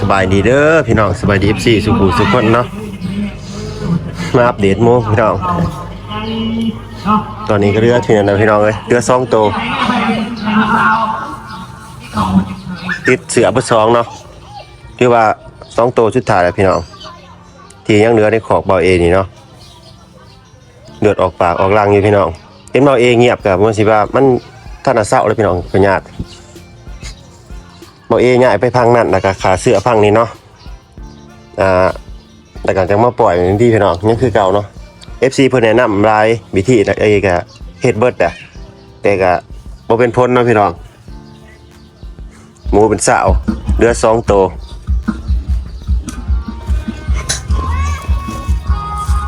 สบายดีเด้อพี่น้องสบายดี FC สุขุสุขคนเนาะมาอัปเดตหมูพี่น้อง ตอนนี้ก็เรือถึงแล้วนะพี่น้องเอ้ยเรือสองโตติดเสือเบอร์สองเนาะที่ว่าสองโตัวสุดท้ายแล้วพี่น้องที่ยังเหลือในขอกเบาเอนี่เนาะเลือดออกปากออกลังอยู่พี่น้องเห็นเบาเอเงียบกับมันสิว่ามันท่าน่ะเศร้าเลยพี่น้องเป็นญาติ บอเอง่ายไปพังนั่นแล้วก็ขาเสื้อพังนี้เนาะอ่าแต่ก่อนจะมาปล่อยอย่างที่พี่น้องนี่คือเก่าเนาะ FC เพิ่นแนะนำรายวิธีแล้วเอ้ก็เฮ็ดเบิดอะแต่ก็บ่เป็นพ้นเนาะพี่น้องหมูเป็นสาวเรือสองโต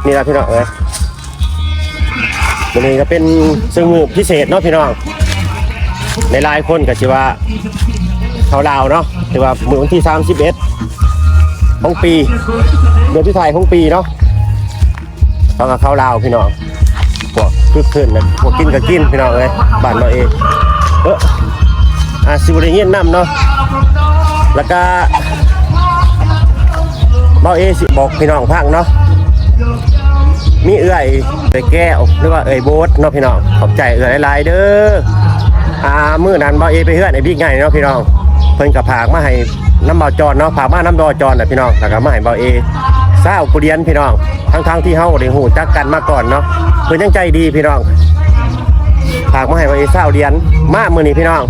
นี่ละพี่น้องเอ้ยวันนี้ก็เป็นซึ่งมือพิเศษเนาะพี่น้องในหลายคนก็สิว่า เขาลาวเนาะแต่ว่าเมื่อวันที่ 31ของปีเดือนที่ไทยของปีเนาะเขาก็เข้าลาวพี่น้องพวกคึกคืนนะพวกกินก็กินพี่น้องเลยบ้านเราเองเอออาซิวได้เงียนน้ำเนาะแล้วก็เบาเอสิบอกพี่น้องพังเนาะมีเอื่อยไปแก้วหรือว่าเอ่ยโบสเนาะพี่น้องขอบใจเอื่อยหลายๆเด้ออ่ามือนั้นเบาเอไปเฮือนไอ้บิ๊กไงเนาะพี่น้อง เพิ่นกับผากมาให้น้ำเบาจอนเนาะผากมาน้ำดอจอนน่ะพี่น้องแล้วก็มาให้เบาเอเศร้ากุเรียนพี่น้องทั้งทงๆที่เฮาได้หูจักกันมาก่อนเนาะเพิ่นยังใจดีพี่น้องผากมาให้เบาเอเศร้าเรียนมามื้อนี้พี่น้อง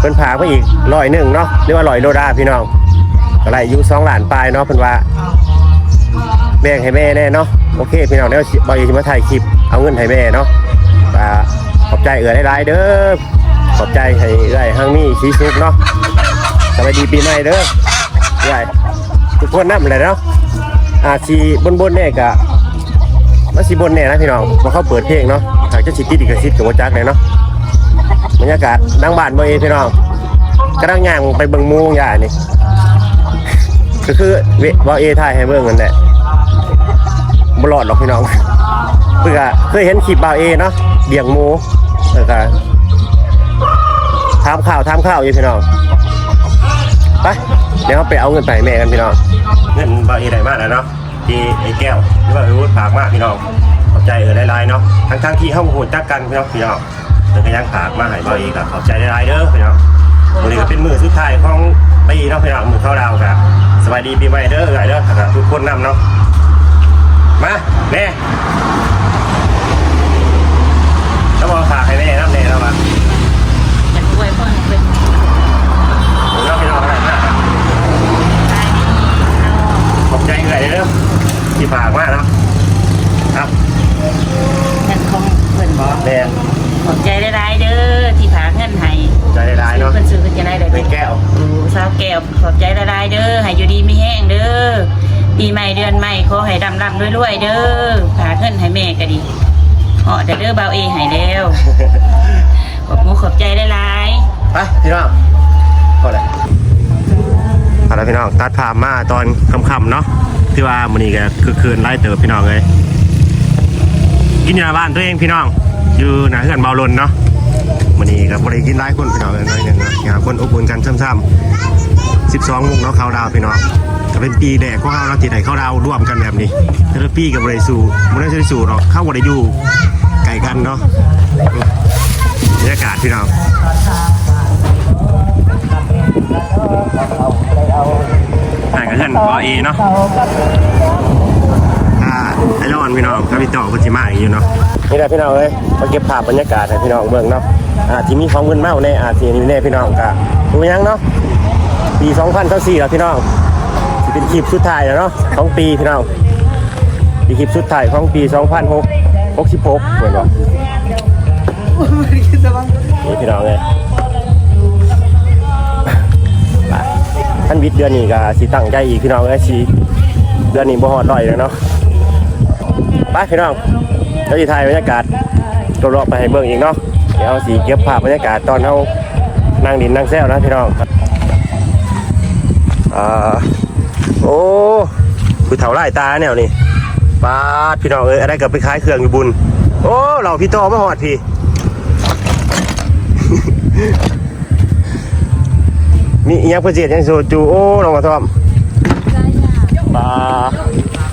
เพิ่นผากมาอีกร้อยหนึ่งเนาะหรือว่าร้อยโลดาพี่น้องก็ได้อยู่สองล้านปลายเนาะเพิ่นว่าแบ่งให้แม่แน่เนาะโอเคพี่น้องเดี๋ยวเบาเอสิมาถ่ายคลิปเอาเงินให้แม่เนาะขอบใจเอื้อหลายๆเด้อขอบใจให้เอื้อยฮังมี่สีสุกเนาะ สวัสดีปีใหม่เด้อใหญ่ทุกคนนั่เลยเนาะอาชีบนบนๆเนี่ยกะมาสีบนเนี่ยนะพี่น้องพอเขาเปิดเพลงเนาะหากจะสิติดอีกสิทธิ์กับวจักเลยเนาะบรรยากาศดังบ้านบ่เอพี่น้องกำลังย่างไปเบิ่งมูใหญ่นี่ก็คือเวบ่เอถ่ายให้เบิ่งกันแหละบ่รอดหรอกพี่น้องเพื่อเคยเห็นคลิปบ่าวเอเนาะเบี่ยงมูแล้วก็ถามข่าวถามข่าวอยู่พี่น้อง ไปเดี๋ยวเราไปเอาเงินไปให้แม่กันพี่น้องเงินบาเอได้มากแล้วเนาะที่ไอ้แก้วหรือว่าไอ้วุฒิฝากมากพี่น้องขอบใจเออได้ลายๆเนาะทั้งทั้งๆที่เข้าหูจักกันพี่น้องพี่น้องแต่ก็ยังฝากมาให้บาเอกับขอบใจได้ลายๆเด้อพี่น้องวันนี้ก็เป็นมือสุดท้ายของปีเนาะพี่น้องมือเข้าดาวกับสวัสดีปีใหม่เด้อเอ๋ยเด้อครับทุกคนนำเนาะมาแม่ รวยๆเด้อฝากเงินให้แม่ก็ดีอ๋อแต่เด้อเบาเอให้แล้วขอบมุกขอบใจได้หลายไปพี่น้องพอแล้วเอาละพี่น้องตัดภาพมาตอนค่ำๆเนาะที่ว่ามื้อนี้ก็คือคืนไล่เติบพี่น้องเลยกินอยู่หน้าบ้านตัวเองพี่น้องอยู่หน้าเฮือนเบาลนเนาะมื้อนี้ก็บ่ได้กินหลายคนพี่น้องเลยน้อยหนึงเนาะ หาคนอบอุ่นกันซ้ำๆ12มุกเนาะเข้าดาวพี่น้องก็เป็นปีแรกของเราเนาที่ได้เข้าดาวร่วมกันแบบนี้แต่ละปีก็บ่ได้สู่บ่ได้สู่หรอกเข้าบ่ได้อยู่ไกลกันเนาะบรรยากาศพี่น้องถ่ายกับเพื่อนบอเอเนาะ อนพี่น้องกับพี่ต่อคุณจิมาอีกอยู่เนาะนี่แหละพี่น้องเลยมาเก็บภาพบรรยากาศให้พี่น้องเบิ่งเนาะอ่าที่มีของเงินเมาในอาทีนี้แน่พี่น้องกะดูยังเนาะปี2024แล้วพี่น้องสิเป็นคลิปสุดท้ายแล้วเนาะของปีพี่น้องปีคลิปสุดท้ายของปี2066เหมือนว่นี่พี่น้องเลยท่านวิทย์เดือนนี้ก็สิตั้งใจอีกพี่น้องเอ้ยสิเดือนนี้บ่ฮอดร้อยแล้วเนาะ ไปพี่น้องเดี๋ยวสิถ่ายบรรยากาศรอบๆไปให้เบิ่งอีกเนาะเดี๋ยวสิเก็บภาพบรรยากาศตอนเฮานั่งดินนั่งแซวนะพี่น้องอ่าโอ้ผู้เฒ่าไล่ตาแนวนี่ปาดพี่น้องเอ้ยอะไรก็ไปขายเครื่องอยู่บุญ โอ้เราพี่ต่อมาฮอดพี่ มีอีหยังเพื่อเจียดยังโซจูโอ้น้องมาทอมป้า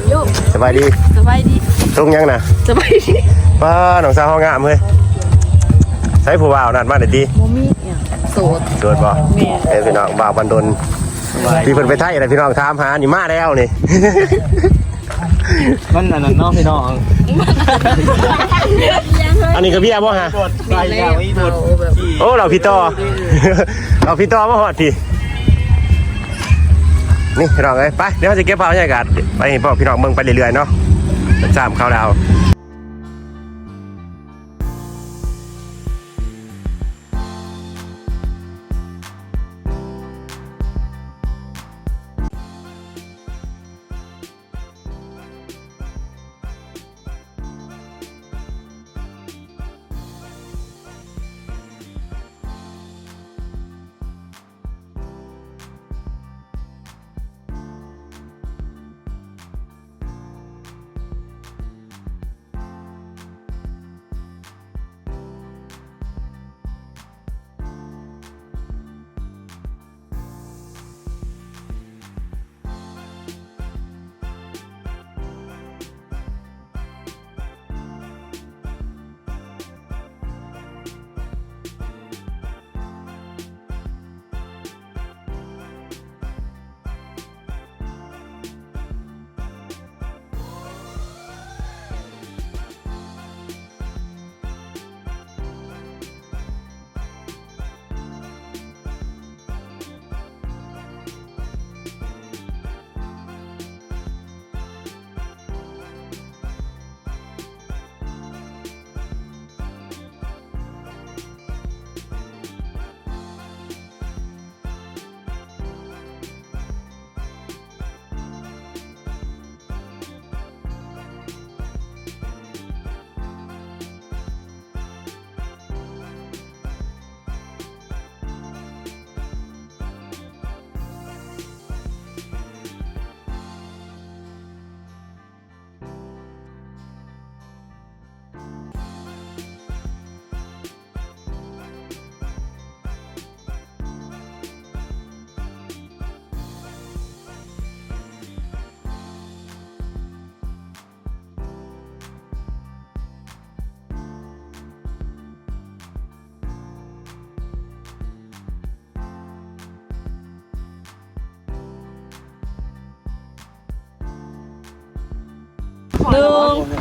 โยสบายดีสบายดี ตรงยังนะสบายดีป้าหนองสาวห้องงามเฮ้ยใช้ผู้บ่าวนัดมาเดี๋ยวดีโมมี่เนี่ยโสดโดดบ่แม่เอ้ยพี่น้องบ่าวบันดลที่เพิ่นไปไทยอะไรพี่น้องถามหานี่มาแล้วนี่ มันอันนั้นเนาะพี่น้อง อันนี้ก็พี่อาบ่ฮะตรวจใส่ยาไว้ตรวจที่โอ้เราพี่ต่อเราพี่ต่อมาหอดพี่นี่พี่น้องเอ้ยไปเดี๋ยวเราจะเก็บภาพบรรยากาศไปให้พ่อพี่น้องเมืองไปเรื่อยๆเนาะ สามข้าวดาว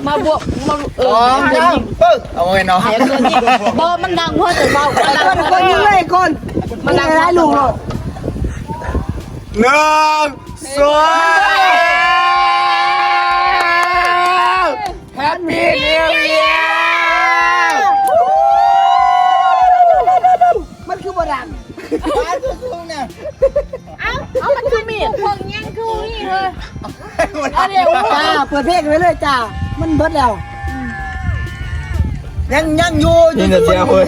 มาบวกมาเออเอาไงเนาะหายเกินนี่บอมันดังเพราะจะเบามันดังคนนี้เลยคนมันดังได้ลุงหรอกหนึ่งสองแฮปปี้นิวเยียร์มันคือบ่ดังเอามันคือมีดพวกยังคือนี่เลยจ้าเปิดเพลงไว้เลยจ้า มันเบิดแล้ว ยังยังอยู่ยังจะเสียเฮ้ย